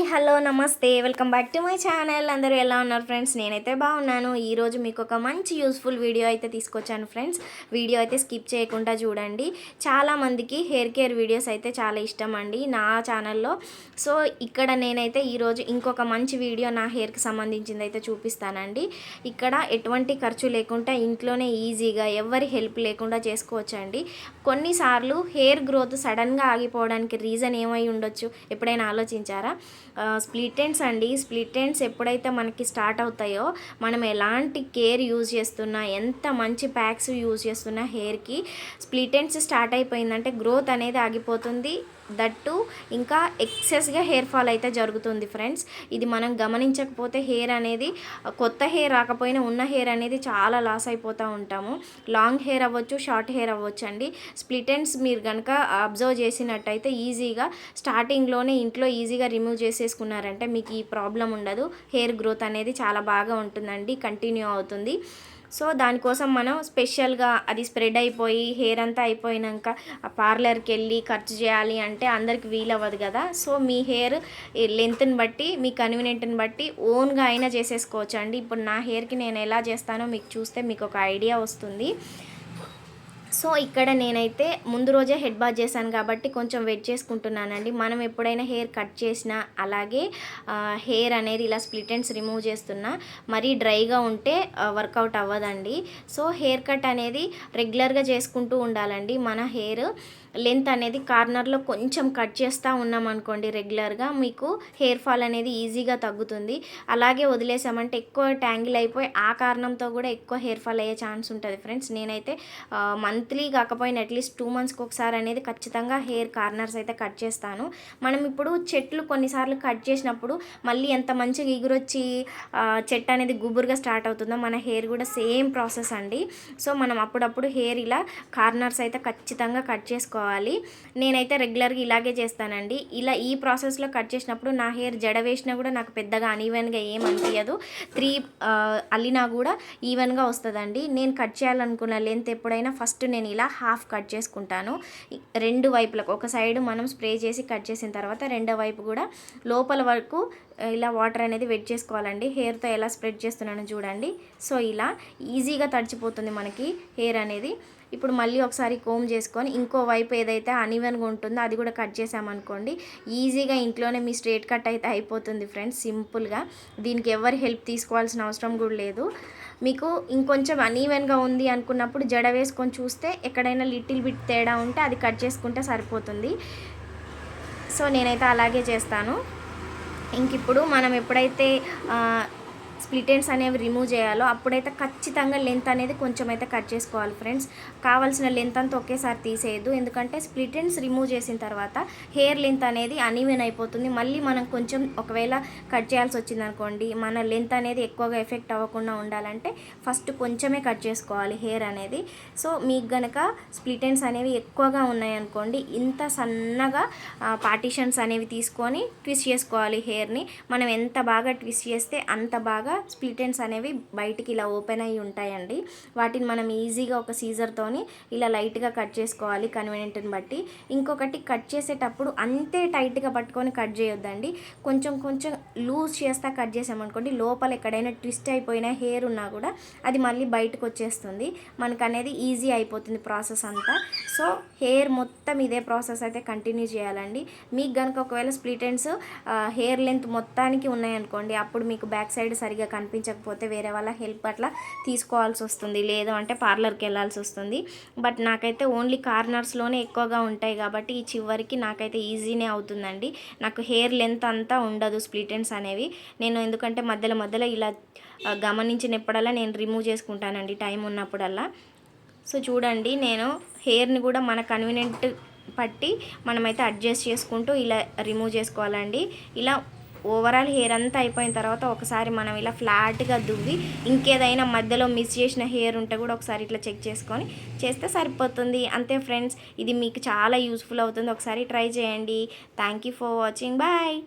Hi hello నమస్తే. Welcome back to my channel అందరూ ఎలా ఉన్నారు ఫ్రెండ్స్? నేనైతే బాగున్నాను. ఈరోజు మీకు ఒక మంచి యూస్ఫుల్ వీడియో అయితే తీసుకొచ్చాను ఫ్రెండ్స్. వీడియో అయితే స్కిప్ చేయకుండా చూడండి. చాలామందికి హెయిర్ కేర్ వీడియోస్ అయితే చాలా ఇష్టం అండి నా ఛానల్లో సో ఇక్కడ నేనైతే ఈరోజు ఇంకొక మంచి వీడియో నా హెయిర్కి సంబంధించింది అయితే చూపిస్తానండి. ఇక్కడ ఎటువంటి ఖర్చు లేకుండా ఇంట్లోనే ఈజీగా ఎవరి హెల్ప్ లేకుండా చేసుకోవచ్చండి. కొన్నిసార్లు హెయిర్ గ్రోత్ సడన్గా ఆగిపోవడానికి రీజన్ ఏమై ఉండొచ్చు? ఎప్పుడైనా ఆలోచించారా? స్ప్లిట్ ఎండ్స్ అండి. స్ప్లిట్ ఎండ్స్ ఎప్పుడైతే మనకి స్టార్ట్ అవుతాయో మనం ఎలాంటి కేర్ యూజ్ చేస్తున్నా ఎంత మంచి ప్యాక్స్ యూజ్ చేస్తున్నా హెయిర్కి స్ప్లిట్ ఎండ్స్ స్టార్ట్ అయిపోయిందంటే గ్రోత్ అనేది ఆగిపోతుంది. దట్టు ఇంకా ఎక్సెస్గా హెయిర్ ఫాల్ అయితే జరుగుతుంది ఫ్రెండ్స్. ఇది మనం గమనించకపోతే హెయిర్ అనేది కొత్త హెయిర్ రాకపోయినా ఉన్న హెయిర్ అనేది చాలా లాస్ అయిపోతూ ఉంటాము. లాంగ్ హెయిర్ అవ్వచ్చు షార్ట్ హెయిర్ అవ్వచ్చు అండి స్ప్లిట్ ఎండ్స్ మీరు కనుక అబ్జర్వ్ చేసినట్టయితే ఈజీగా స్టార్టింగ్లోనే ఇంట్లో ఈజీగా రిమూవ్ చేసేసుకున్నారంటే మీకు ఈ ప్రాబ్లం ఉండదు. హెయిర్ గ్రోత్ అనేది చాలా బాగా ఉంటుందండి కంటిన్యూ అవుతుంది. సో దానికోసం మనం స్పెషల్గా అది స్ప్రెడ్ అయిపోయి హెయిర్ అంతా అయిపోయినాక ఆ పార్లర్కి వెళ్ళి ఖర్చు చేయాలి అంటే అందరికి వీలవ్వదు కదా. సో మీ హెయిర్ లెంత్ని బట్టి మీ కన్వీనియంట్ని బట్టి ఓన్గా అయినా చేసేసుకోవచ్చు అండి ఇప్పుడు నా హెయిర్కి నేను ఎలా చేస్తానో మీకు చూస్తే మీకు ఒక ఐడియా వస్తుంది. సో ఇక్కడ నేనైతే ముందు రోజే హెడ్ బాత్ చేశాను కాబట్టి కొంచెం వెయిట్ చేసుకుంటున్నానండి. మనం ఎప్పుడైనా హెయిర్ కట్ చేసినా అలాగే హెయిర్ అనేది ఇలా స్ప్లిట్ ఎండ్స్ రిమూవ్ చేస్తున్నా మరీ డ్రైగా ఉంటే వర్కౌట్ అవ్వదండి. సో హెయిర్ కట్ అనేది రెగ్యులర్గా చేసుకుంటూ ఉండాలండి. మన హెయిర్ లెంత్ అనేది కార్నర్లో కొంచెం కట్ చేస్తూ ఉన్నాం అనుకోండి రెగ్యులర్గా మీకు హెయిర్ ఫాల్ అనేది ఈజీగా తగ్గుతుంది. అలాగే వదిలేసామంటే ఎక్కువ ట్యాంగిల్ అయిపోయి ఆ కారణంతో కూడా ఎక్కువ హెయిర్ ఫాల్ అయ్యే ఛాన్స్ ఉంటుంది ఫ్రెండ్స్. నేనైతే మంత్లీ కాకపోయినా అట్లీస్ట్ టూ మంత్స్కి ఒకసారి అనేది ఖచ్చితంగా హెయిర్ కార్నర్స్ అయితే కట్ చేస్తాను. మనం ఇప్పుడు చెట్లు కొన్నిసార్లు కట్ చేసినప్పుడు మళ్ళీ ఎంత మంచిగా ఎగురొచ్చి చెట్టు అనేది గుబురుగా స్టార్ట్ అవుతుందో మన హెయిర్ కూడా సేమ్ ప్రాసెస్ అండి. సో మనం అప్పుడప్పుడు హెయిర్ ఇలా కార్నర్స్ అయితే ఖచ్చితంగా కట్ చేసుకోవాలి. నేనైతే రెగ్యులర్గా ఇలాగే చేస్తానండి. ఇలా ఈ ప్రాసెస్లో కట్ చేసినప్పుడు నా హెయిర్ జడ వేసినా కూడా నాకు పెద్దగా అన్ఈవెన్గా ఏం అనిపించదు త్రీ అల్లినా కూడా ఈవెన్గా వస్తుందండి. నేను కట్ చేయాలనుకున్న లెంత్ ఎప్పుడైనా ఫస్ట్ నేను ఇలా హాఫ్ కట్ చేసుకుంటాను. రెండు వైపులకు ఒక సైడ్ మనం స్ప్రే చేసి కట్ చేసిన తర్వాత రెండో వైపు కూడా లోపల వరకు ఇలా వాటర్ అనేది వెట్ చేసుకోవాలండి. హెయిర్తో ఎలా స్ప్రెడ్ చేస్తున్నానో చూడండి. సో ఇలా ఈజీగా తడిచిపోతుంది మనకి హెయిర్ అనేది. ఇప్పుడు మళ్ళీ ఒకసారి కోమ్ చేసుకొని ఇంకో వైపు ఏదైతే అనివెన్గా ఉంటుందో అది కూడా కట్ చేసామనుకోండి ఈజీగా ఇంట్లోనే మీ స్ట్రేట్ కట్ అయితే అయిపోతుంది ఫ్రెండ్స్ సింపుల్గా. దీనికి ఎవరి హెల్ప్ తీసుకోవాల్సిన అవసరం కూడా లేదు. మీకు ఇంకొంచెం అనీవెన్గా ఉంది అనుకున్నప్పుడు జడ వేసుకొని చూస్తే ఎక్కడైనా లిటిల్ బిట్ తేడా ఉంటే అది కట్ చేసుకుంటే సరిపోతుంది. సో నేనైతే అలాగే చేస్తాను. ఇంక ఇప్పుడు మనం ఎప్పుడైతే స్ప్లిట్ ఎండ్స్ అనేవి రిమూవ్ చేయాలో అప్పుడైతే ఖచ్చితంగా లెంత్ అనేది కొంచెం అయితే కట్ చేసుకోవాలి ఫ్రెండ్స్ కావాల్సిన లెంత్ అంతా ఒకేసారి తీసేయద్దు. ఎందుకంటే స్ప్లిట్ ఎండ్స్ రిమూవ్ చేసిన తర్వాత హెయిర్ లెంత్ అనేది అన్ఈవెన్ అయిపోతుంది. మళ్ళీ మనం కొంచెం ఒకవేళ కట్ చేయాల్సి వచ్చింది అనుకోండి మన లెంత్ అనేది ఎక్కువగా ఎఫెక్ట్ అవ్వకుండా ఉండాలంటే ఫస్ట్ కొంచెమే కట్ చేసుకోవాలి హెయిర్ అనేది. సో మీకు గనక స్ప్లిట్ ఎండ్స్ అనేవి ఎక్కువగా ఉన్నాయనుకోండి ఇంత సన్నగా పార్టీషన్స్ అనేవి తీసుకొని ట్విస్ట్ చేసుకోవాలి హెయిర్ని మనం ఎంత బాగా ట్విస్ట్ చేస్తే అంత బాగా స్ప్లిట్ ఎండ్స్ అనేవి బయటికి ఇలా ఓపెన్ అయ్యి ఉంటాయండి. వాటిని మనం ఈజీగా ఒక సీజర్తోని ఇలా లైట్గా కట్ చేసుకోవాలి కన్వీనియంట్ని బట్టి. ఇంకొకటి కట్ చేసేటప్పుడు అంతే టైట్గా పట్టుకొని కట్ చేయొద్దండి. కొంచెం కొంచెం లూజ్ చేస్తా కట్ చేసామనుకోండి లోపల ఎక్కడైనా ట్విస్ట్ అయిపోయిన హెయిర్ ఉన్నా కూడా అది మళ్ళీ బయటకు వచ్చేస్తుంది. మనకు అనేది ఈజీ అయిపోతుంది ప్రాసెస్ అంతా. సో హెయిర్ మొత్తం ఇదే ప్రాసెస్ అయితే కంటిన్యూ చేయాలండి. మీకు కనుక ఒకవేళ స్ప్లిట్ ఎండ్స్ హెయిర్ లెంత్ మొత్తానికి ఉన్నాయనుకోండి అప్పుడు మీకు బ్యాక్ సైడ్ సరిగ్గా సరిగా కనిపించకపోతే వేరే వాళ్ళ హెల్ప్ అట్లా తీసుకోవాల్సి వస్తుంది. లేదు అంటే పార్లర్కి వెళ్ళాల్సి వస్తుంది. బట్ నాకైతే ఓన్లీ కార్నర్స్లోనే ఎక్కువగా ఉంటాయి కాబట్టి ఈ చివరికి నాకైతే ఈజీనే అవుతుందండి. నాకు హెయిర్ లెంత్ అంతా ఉండదు స్ప్లిట్ ఎండ్స్ అనేవి. నేను ఎందుకంటే మధ్యలో మధ్యలో ఇలా గమనించినప్పుడల్లా నేను రిమూవ్ చేసుకుంటానండి టైం ఉన్నప్పుడల్లా. సో చూడండి నేను హెయిర్ని కూడా మన కన్వీనియంట్ పట్టి మనమైతే అడ్జస్ట్ చేసుకుంటూ ఇలా రిమూవ్ చేసుకోవాలండి. ఇలా ఓవరాల్ హెయిర్ అంతా అయిపోయిన తర్వాత ఒకసారి మనం ఇలా ఫ్లాట్గా దువ్వి ఇంకేదైనా మధ్యలో మిస్ చేసిన హెయిర్ ఉంటే కూడా ఒకసారి ఇట్లా చెక్ చేసుకొని చేస్తే సరిపోతుంది. అంతే ఫ్రెండ్స్ ఇది మీకు చాలా యూస్ఫుల్ అవుతుంది. ఒకసారి ట్రై చేయండి. Thank you for watching. Bye.